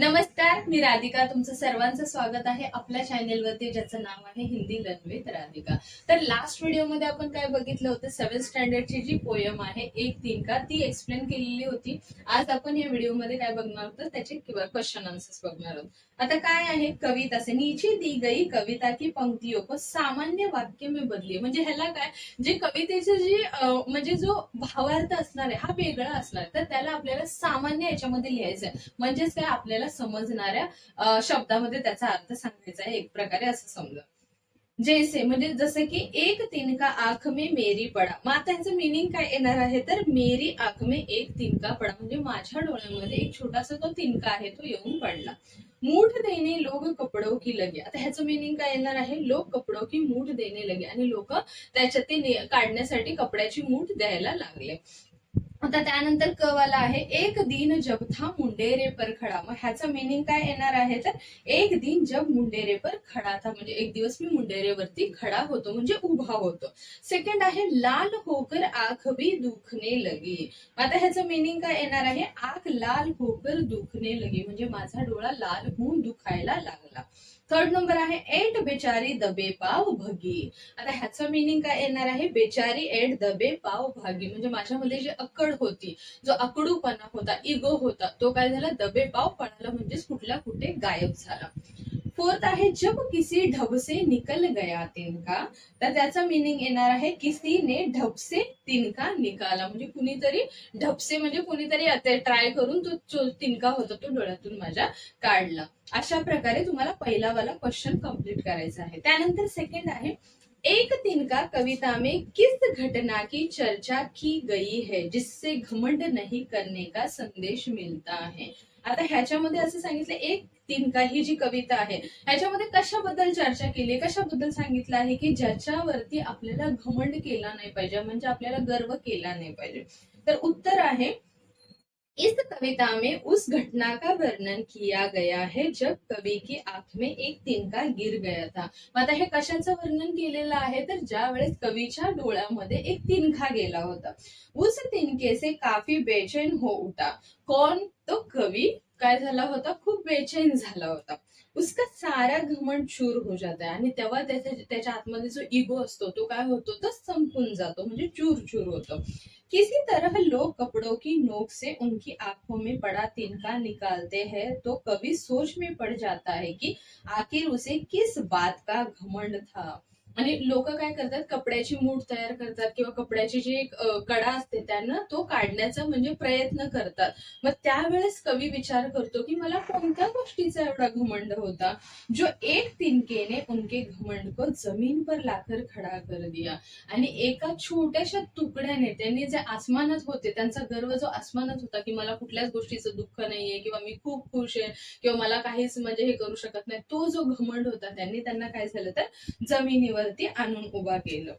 नमस्कार मी राधिका. तुमचं सर्वांचं स्वागत आहे आपल्या चॅनेलवरती ज्याचं नाव आहे हिंदी लर्न विथ राधिका. तर लास्ट व्हिडिओमध्ये आपण काय बघितलं होतं? सेव्हन स्टँडर्डची जी पोयम आहे एक तीन का ती एक्सप्लेन केलेली होती. आज आपण या व्हिडिओमध्ये काय बघणार होतो त्याचे क्वेश्चन आन्सर्स बघणार आहोत. आता काय आहे? कविता. से नीचे दी गई कविता की पंक्तियों को सामान्य वाक्य में बदली. म्हणजे ह्याला काय? जे कवितेचे जे म्हणजे जो भावार्थ असणार आहे हा वेगळा असणार तर त्याला आपल्याला सामान्य याच्यामध्ये लिहायचं आहे. म्हणजेच काय? आपल्याला आपल्याला समजणाऱ्या शब्दामध्ये त्याचा अर्थ सांगायचा आहे एक प्रकारे असं समजा. जैसे म्हणजे जसं की एक तिनका आख में मेरी पडा. मग आता ह्याचं मिनिंग काय येणार आहे? तर मेरी आख में एक तिनका पडा. म्हणजे माझ्या डोळ्यामध्ये एक छोटासा तो तिनका आहे तो येऊन पडला. मूठ देणे लोक कपडो की लगे. आता ह्याचं मिनिंग काय येणार आहे? लोक कपडो की मूठ देणे लगे. आणि लोक त्याच्या ते काढण्यासाठी कपड्याची मूठ द्यायला लागले. आता त्यानंतर क वाला आहे एक दिन जब था मुंडेरे पर खडा. मग ह्याचं मिनिंग काय येणार आहे? तर एक दिन जब मुंडेरे पर खडा था म्हणजे एक दिवस मी मुंडेरेवरती खडा होतो म्हणजे उभा होतो. सेकंड आहे लाल होकर आख भी दुखने लगी. आता ह्याचं मिनिंग काय येणार आहे? आख लाल होकर दुखने लगी. म्हणजे माझा डोळा लाल होऊन दुखायला लागला. थर्ड नंबर आहे एट बेचारी दबे पाव भगी. आता ह्याचं मिनिंग काय येणार आहे? बेचारी एट दबे पाव भागी. म्हणजे माझ्यामध्ये जी अक्कड होती जो अकडूपणा होता इगो होता तो काय झाला? दबे पाव पणाला म्हणजेच कुठल्या कुठे गायब झाला. फोर्थ आहे. जब किसी ढब से निकल गया तिनका तर त्याचा मिनिंग येणार आहे किसीने ढब से तिनका निकाला. म्हणजे कुणीतरी ढबसे म्हणजे कुणीतरी ट्राय करून तो तिनका होता तो डोळ्यातून माझ्या काढला. अशा प्रकारे तुम्हाला पहिला वाला क्वेश्चन कंप्लीट करायचा आहे. त्यानंतर सेकंड आहे एक तिनका कविता में किस घटना की चर्चा की गई है जिससे घमंड नहीं करने का संदेश मिलता है? आता ह्याच्यामध्ये असं सांगितलं एक तिनका ही जी कविता आहे ह्याच्यामध्ये कशाबद्दल चर्चा केली आहे? कशाबद्दल सांगितलं आहे की ज्याच्यावरती आपल्याला घमंड केला नाही पाहिजे म्हणजे आपल्याला गर्व केला नाही पाहिजे? तर उत्तर आहे इस कविता में उस घटना का वर्णन किया गया है जब कवि की आंख में एक तिनका गिर गया था। मग आता हे कशाचं वर्णन केलेलं आहे? तर ज्या वेळेस कवीच्या डोळ्यामध्ये एक तिनका गेला होता. उस तिनके से काफी बेचैन हो उठा. कौन? तो कवी. काय झाला होता? खूप बेचैन झाला होता. उसका सारा घमंड चूर हो जाता आणि तेव्हा त्याच्या त्याच्या आतमध्ये जो इगो असतो तो काय होतो? तो संपून जातो. म्हणजे चूर चूर होतो. किसी तरह लोग कपड़ों की नोक से उनकी आँखों में बड़ा तिनका निकालते हैं तो कभी सोच में पड़ जाता है कि आखिर उसे किस बात का घमंड था। आणि लोक काय करतात कपड्याची मूठ तयार करतात किंवा कपड्याची जी एक कडा असते त्यांना तो काढण्याचा म्हणजे प्रयत्न करतात. मग त्यावेळेस कवी विचार करतो की मला कोणत्या गोष्टीचा एवढा घमंड होता? जो एक तिनकेने उनके घमंड को जमीन पर लाकर खडा कर दिया. आणि एका छोट्याशा तुकड्याने त्यांनी जे आसमानात होते त्यांचा गर्व जो आसमानात होता की मला कुठल्याच गोष्टीचं दुःख नाहीये किंवा मी खूप खुश आहे किंवा मला काहीच म्हणजे हे करू शकत नाही तो जो घमंड होता त्यांनी त्यांना काय झालं तर? जमिनीवर वरती आणून उभा केलं.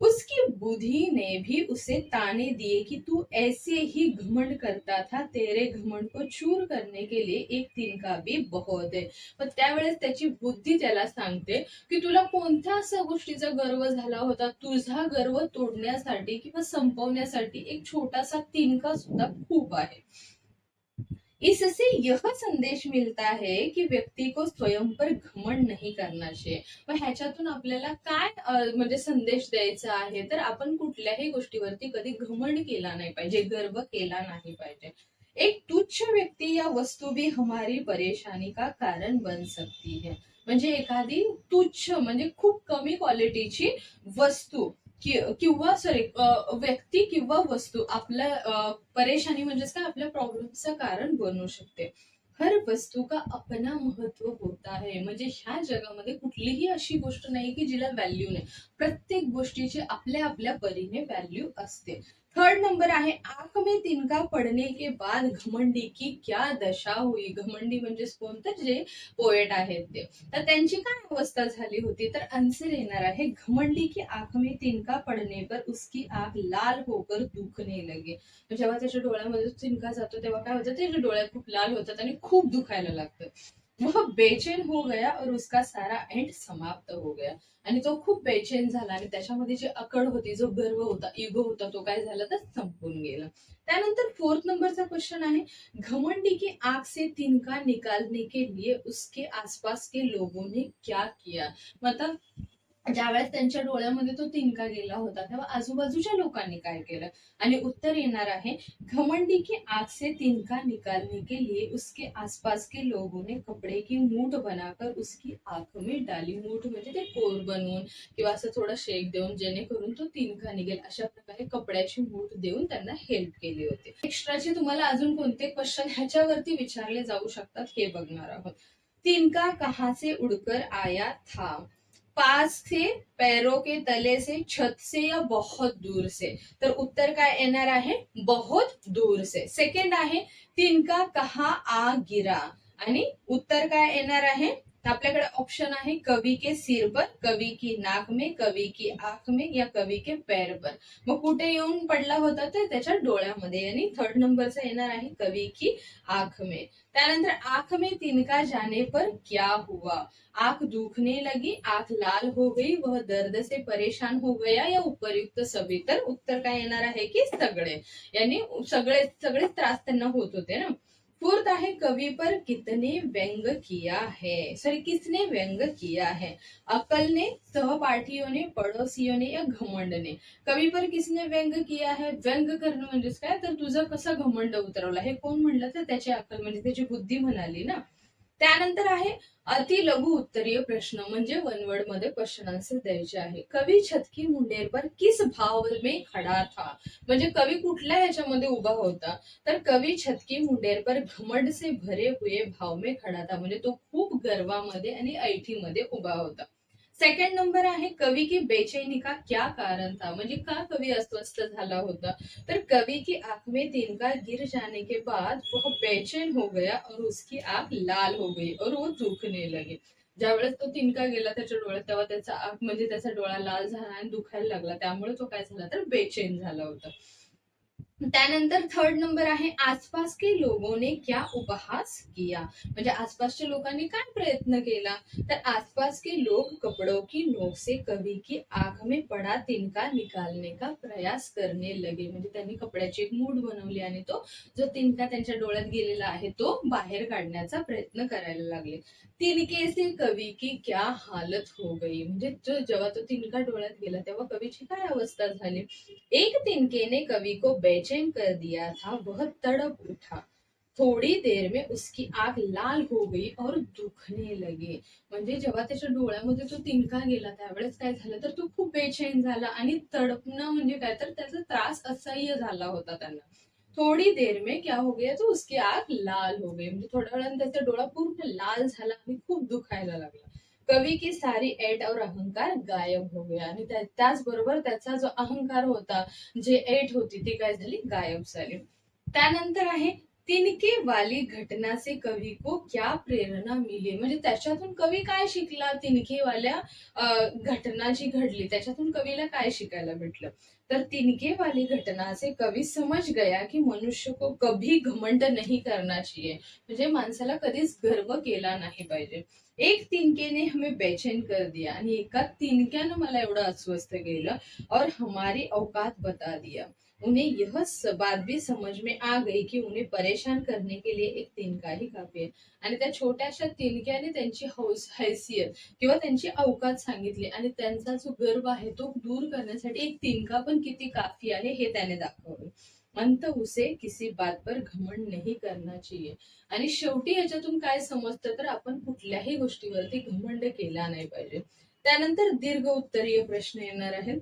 उसकी बुद्धि ने भी उसे ताने दिए कि तू ऐसे ही घमंड करता था तेरे घमंड को चूर करने के लिए एक तिनका भी बहुत है. पण त्यावेळेस त्याची बुद्धी त्याला सांगते की तुला कोणत्या अशा गोष्टीचा गर्व झाला होता? तुझा गर्व तोडण्यासाठी किंवा संपवण्यासाठी एक छोटासा तिनका सुद्धा खूप आहे. इससे यह संदेश मिलता है कि व्यक्ती को स्वयं पर घमंड नाही करणार मग ह्याच्यातून आपल्याला काय म्हणजे संदेश द्यायचा आहे? तर आपण कुठल्याही गोष्टीवरती कधी घमंड केला नाही पाहिजे गर्व केला नाही पाहिजे. एक तुच्छ व्यक्ती या वस्तू भी हमारी परेशानी का कारण बन सकती है. म्हणजे एखादी तुच्छ म्हणजे खूप कमी क्वालिटीची वस्तू कि- किंवा सॉरी व्यक्ती किंवा वस्तू आपल्या परेशानी म्हणजेच काय? आपल्या प्रॉब्लेमचं कारण बनू शकते. हर वस्तू का अपना महत्त्व होता है. म्हणजे ह्या जगामध्ये कुठलीही अशी गोष्ट नाही की जिला व्हॅल्यू नाही. प्रत्येक गोष्टीची आपल्या आपल्या परीने व्हॅल्यू असते. थर्ड नंबर आहे आंख में तिनका पडने के बाद घमंडी की क्या दशा हुई? घमंडी म्हणजे कोणतं? जे पोएट आहेत ते. तर त्यांची काय अवस्था झाली होती? तर आन्सर येणार आहे घमंडी की आंख में तिनका पडणे पर उसकी आंख लाल होकर दुखणे लगे. जेव्हा त्याच्या डोळ्यामध्ये तिनका जातो तेव्हा काय होतं? त्याच्या डोळ्यात खूप लाल होतात आणि खूप दुखायला लागतं. वह बेचैन हो गया और उसका सारा एंड समाप्त हो गया. आणि तो खूप बेचैन झाला आणि त्याच्यामध्ये जी अकड होती जो गर्व होता इगो होता तो काय झाला? तर संपून गेला. त्यानंतर फोर्थ नंबरचा क्वेश्चन आहे. घमंडी की आग से तिनका निकालने के लिए उसके आसपास के लोगों ने क्या किया? मतलब ज्यावेळेस त्यांच्या डोळ्यामध्ये तो तिनका गेला होता तेव्हा आजूबाजूच्या लोकांनी काय केलं? आणि उत्तर येणार आहे घमंडी की आग से तिनका निकालने के लिए उसके आसपास के लोगों ने कपड़े की मूठ बनाकर उसकी आग में डाली। मूठ म्हणजे ते कोर बनवून किंवा असं थोडं शेक देऊन जेणेकरून तो तिनका निघेल. अशा प्रकारे कपड्याची मूठ देऊन त्यांना हेल्प केली होती. एक्स्ट्राचे तुम्हाला अजून कोणते क्वेश्चन ह्याच्यावरती विचारले जाऊ शकतात हे बघणार आहोत. तिनका कहाँ से उड़कर आया था पास से पैरों के तले से छत से या बहुत दूर से? तर उत्तर काय येणार आहे? बहुत दूर से. सेकंड आहे तिनका कहा आ गिरा? आणि उत्तर काय येणार आहे? तर आपल्याकडे ऑप्शन आहे कवी के सिर पर कवी की नाक में कवी की आख में या कवी के पैर पर. मग कुठे येऊन पडला होता तर त्याच्या डोळ्यामध्ये. आणि थर्ड नंबरचा येणार आहे कवी की आख में. त्यानंतर आंख में तिनका जाने पर क्या हुआ? आंख दुखने लगी आंख लाल हो गई वह दर्द से परेशान हो गया. या उपयुक्त सभी तर उत्तर काय येणार आहे की सगळे. यांनी सगळे सगळे त्रास त्यांना होत होते ना. फोर्थ आहे कवि पर कितने व्यंग किया है? सॉरी किसने व्यंग किया है? अकल ने सहपाठियों ने पड़ोसियों ने या घमंड ने कवी पर किसने व्यंग किया है? व्यंग करणं म्हणजेच काय? तर तुझं कसं घमंड उतरवलं? हे कोण म्हणलं तर त्याची अक्कल म्हणजे त्याची बुद्धी म्हणाली ना? त्यानंतर आहे अति लघु उत्तरीय प्रश्न म्हणजे वनमध्ये क्वेश्चन आन्सर द्यायचे आहे. कवी छतकी मुंडेर पर किस भाव में खडा था? म्हणजे कवी कुठल्या ह्याच्यामध्ये उभा होता? तर कवी छतकी मुंडेर पर घमंड से भरे हुए भाव में खडा था. म्हणजे तो खूप गर्वामध्ये आणि ऐठीमध्ये उभा होता. सेकंड नंबर आहे कवी की बेचैनी का? क्या कारण था? म्हणजे का कवी अस्वस्थ झाला होता? तर कवी की आंख में तिनका गिर जाने के बाद वह बेचैन हो गया और उसकी आंख लाल हो गई और वो दुखने लगे। ज्यावेळेस तो तिनका गेला त्याच्या डोळ्यात तेव्हा त्याचा आंख म्हणजे त्याचा डोळा लाल झाला आणि दुखायला लागला. त्यामुळे तो काय झाला तर बेचैन झाला होता. त्यानंतर थर्ड नंबर आहे आसपास के लोगों ने क्या उपहास किया? म्हणजे आसपासच्या लोकांनी काय प्रयत्न केला? तर आसपास के लोग कपडो की नोक से कवी की आग में पड़ा तिनका निकालने का प्रयास करने लगे. म्हणजे त्यांनी कपड्याची एक मूड बनवली आणि तो जो तिनका त्यांच्या डोळ्यात गेलेला आहे तो बाहेर काढण्याचा प्रयत्न करायला लागले. तिनके से कवी की क्या हालत हो गई? म्हणजे जो जेव्हा तो तिनका डोळ्यात गेला तेव्हा कवीची काय अवस्था झाली? एक तिनकेने कवी को को बेचैन कर दिया था वह तड़प उठा। थोड़ी देर में उसकी आग लाल हो गई और दुखने लगे। म्हणजे जेव्हा त्याच्या डोळ्यामध्ये तो तिनका गेला त्यावेळेस काय झालं? तर तो खूप बेचैन झाला आणि तडपणं म्हणजे काय? तर त्याचा त्रास असह्य झाला होता त्यांना. थोडी देर में क्या हो गया? तो उसकी आग लाल हो गई. म्हणजे थोड्या वेळाने त्याचा डोळा पूर्ण लाल झाला आणि खूप दुखायला लागला. कवी की सारी एट और अहंकार गायब हो गया. आणि त्याचबरोबर त्याचा जो अहंकार होता जे एट होती ती काय झाली? गायब झाली. त्यानंतर आहे तिनके वाली घटना से कवी को क्या प्रेरणा मिली? म्हणजे त्याच्यातून कवी काय शिकला? तिनकेवाल्या घटना जी घडली त्याच्यातून कवीला काय शिकायला भेटलं? तर तिनके वाली घटना से कवी समज गया की मनुष्य को कभी घमंड नाही करना चाहिए. म्हणजे माणसाला कधीच गर्व केला नाही पाहिजे. एक तिनकेने हमें बेचैन कर दिया आणि एका तिनक्यानं मला एवढं अस्वस्थ केलं और हमारी औकात बता दिया. उन्हें यह बात भी समझ में आ गई कि उन्हें परेशान करने के लिए एक तिनका ही काफी आहे आणि त्या छोट्याशा तिनक्याने त्यांची हौस हैसियत किंवा त्यांची अवकात सांगितली आणि त्यांचा जो गर्व आहे तो दूर करण्यासाठी एक तिनका पण किती काफी आहे हे त्याने दाखवलं. अंत उसे किसी बात पर घमंड नाही करना चाहिए. आणि शेवटी याच्यातून काय समजतं तर आपण कुठल्याही गोष्टीवरती घमंड केला नाही पाहिजे. त्यानंतर दीर्घ उत्तरीय प्रश्न येणार आहेत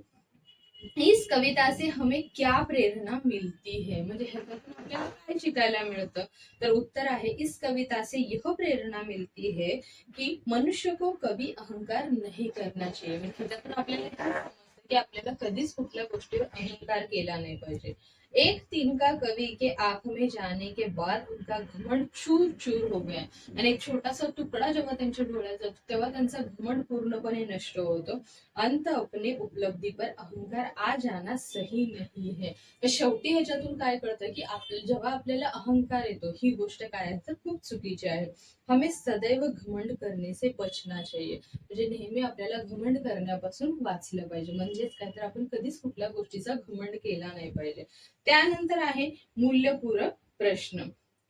इस कविता से हमें क्या प्रेरणा मिलती है? म्हणजे ह्याच्यातून आपल्याला काय शिकायला मिळतं? तर उत्तर आहे इस कविता से यह प्रेरणा मिलती है कि मनुष्य को कभी अहंकार नहीं करना चाहिए. म्हणजे ह्याच्यातून आपल्याला काय समजतं की आपल्याला कधीच कुठल्या गोष्टीवर अहंकार केला नाही पाहिजे. एक तीन का कवि के आंख में जाने के बाद उनका घमंड चूर चूर हो गया आणि एक छोटासा तुकडा जेव्हा त्यांच्या डोळ्यात जातो तेव्हा त्यांचा घमंड पूर्णपणे नष्ट होतो. अंत अपने उपलब्धी पर अहंकार आ जाना सही नाही है. तर शेवटी ह्याच्यातून काय कळतं की आपल्या जेव्हा आपल्याला अहंकार येतो ही गोष्ट काय आहे? तर खूप चुकीची आहे. हमें सदैव घमंड करने से बचना चाहिए. म्हणजे नेहमी आपल्याला घमंड करण्यापासून वाचलं पाहिजे. म्हणजेच काय तर आपण कधीच कुठल्या गोष्टीचा घमंड केला नाही पाहिजे. त्यानंतर आहे मूल्यपूरक प्रश्न.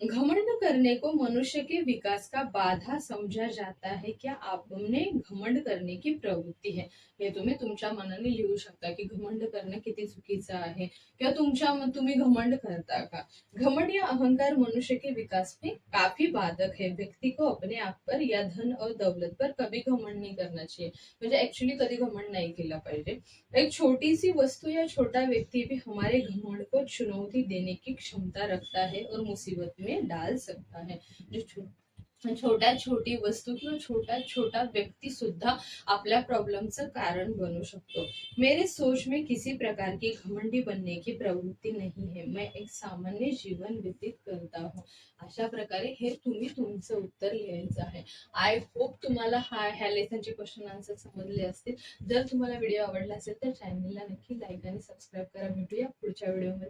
घमंड करने को मनुष्य के विकास का बाधा समझा जाता है। क्या आपने घमंड करने की प्रवृत्ती है? हे तुम्ही तुमच्या मनाने लिहू शकता की घमंड करणं किती चुकीचं आहे. किंवा तुमच्या तुम्ही घमंड करता का? घमंड या अहंकार मनुष्य के विकास में काफ़ी बाधक है. व्यक्ति को अपने आप पर या धन और दौलत पर कभी घमंड नहीं करना चाहिए. म्हणजे ऍक्च्युली कधी घमंड नाही केला पाहिजे. एक छोटी सी वस्तु या छोटा व्यक्ति भी हमारे घमंड को चुनौती देने की क्षमता रखता है और मुसीबत में डाल सकता है. म्हणजे जो छोट्या छोटी वस्तू किंवा छोटा छोटा व्यक्ती सुद्धा आपल्या प्रॉब्लेमचं कारण बनू शकतो. मेरे सोच में किसी प्रकार की घमंडी बनने की प्रवृत्ती नहीं है. मैं एक सामान्य जीवन व्यतीत करता हूँ. अशा प्रकारे हे तुम्ही तुमचं उत्तर लिहायचं आहे. आय होप तुम्हाला हा ह्या लेसनचे क्वेश्चन आन्सर समजले असतील. जर तुम्हाला व्हिडिओ आवडला असेल तर चॅनलला नक्की लाईक आणि सबस्क्राईब करा. भेटूया पुढच्या व्हिडिओमध्ये